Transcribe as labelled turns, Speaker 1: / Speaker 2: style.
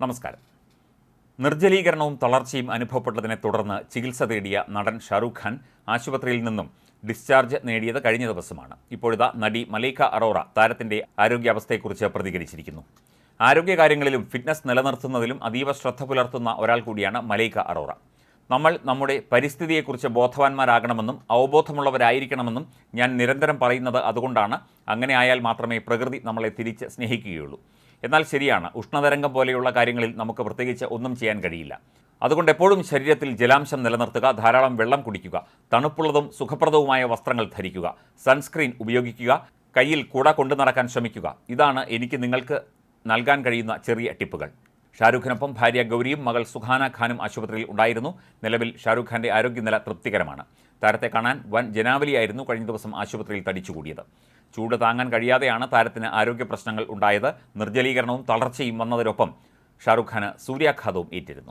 Speaker 1: നമസ്കാരം. നിർജലീകരണവും തളർച്ചയും അനുഭവപ്പെട്ടതിനെ തുടർന്ന് ചികിത്സ തേടിയ നടൻ ഷാറൂഖ് ഖാൻ ആശുപത്രിയിൽ നിന്നും ഡിസ്ചാർജ് നേടിയത് കഴിഞ്ഞ ദിവസമാണ്. ഇപ്പോഴിതാ നടി മലൈക്ക അറോറ താരത്തിന്റെ ആരോഗ്യാവസ്ഥയെക്കുറിച്ച് പ്രതികരിച്ചിരിക്കുന്നു. ആരോഗ്യകാര്യങ്ങളിലും ഫിറ്റ്നസ് നിലനിർത്തുന്നതിലും അതീവ ശ്രദ്ധ പുലർത്തുന്ന ഒരാൾ കൂടിയാണ് മലൈക്ക അറോറ. നമ്മൾ നമ്മുടെ പരിസ്ഥിതിയെക്കുറിച്ച് ബോധവാന്മാരാകണമെന്നും അവബോധമുള്ളവരായിരിക്കണമെന്നും ഞാൻ നിരന്തരം പറയുന്നത് അതുകൊണ്ടാണ് അങ്ങനെ ആയാൽ മാത്രമേ പ്രകൃതി നമ്മളെ തിരിച്ച് സ്നേഹിക്കുകയുള്ളൂ. എന്നാൽ ശരിയാണ് ഉഷ്ണതരംഗം പോലെയുള്ള കാര്യങ്ങളിൽ നമുക്ക് പ്രത്യേകിച്ച് ഒന്നും ചെയ്യാൻ കഴിയില്ല. അതുകൊണ്ട് എപ്പോഴും ശരീരത്തിൽ ജലാംശം നിലനിർത്തുക ധാരാളം വെള്ളം കുടിക്കുക തണുപ്പുള്ളതും സുഖപ്രദവുമായ വസ്ത്രങ്ങൾ ധരിക്കുക സൺസ്ക്രീൻ ഉപയോഗിക്കുക കയ്യിൽ കൂട കൊണ്ടു നടക്കാൻ ശ്രമിക്കുക. ഇതാണ് എനിക്ക് നിങ്ങൾക്ക് നൽകാൻ കഴിയുന്ന ചെറിയ ടിപ്പുകൾ. ഷാരൂഖിനൊപ്പം ഭാര്യ ഗൗരിയും മകൾ സുഹാന ഖാനും ആശുപത്രിയിൽ ഉണ്ടായിരുന്നു. നിലവിൽ ഷാരൂഖ് ഖാന്റെ ആരോഗ്യനില തൃപ്തികരമാണ്. താരത്തെ കാണാൻ വൻ ജനാവലിയായിരുന്നു കഴിഞ്ഞ ദിവസം ആശുപത്രിയിൽ തടിച്ചുകൂടിയത്. ചൂട് താങ്ങാൻ കഴിയാതെയാണ് താരത്തിന് ആരോഗ്യ പ്രശ്നങ്ങൾ ഉണ്ടായത്. നിർജലീകരണവും തളർച്ചയും വന്നതിനൊപ്പം ഷാരൂഖ് ഖാന് സൂര്യാഘാതവും ഏറ്റിരുന്നു.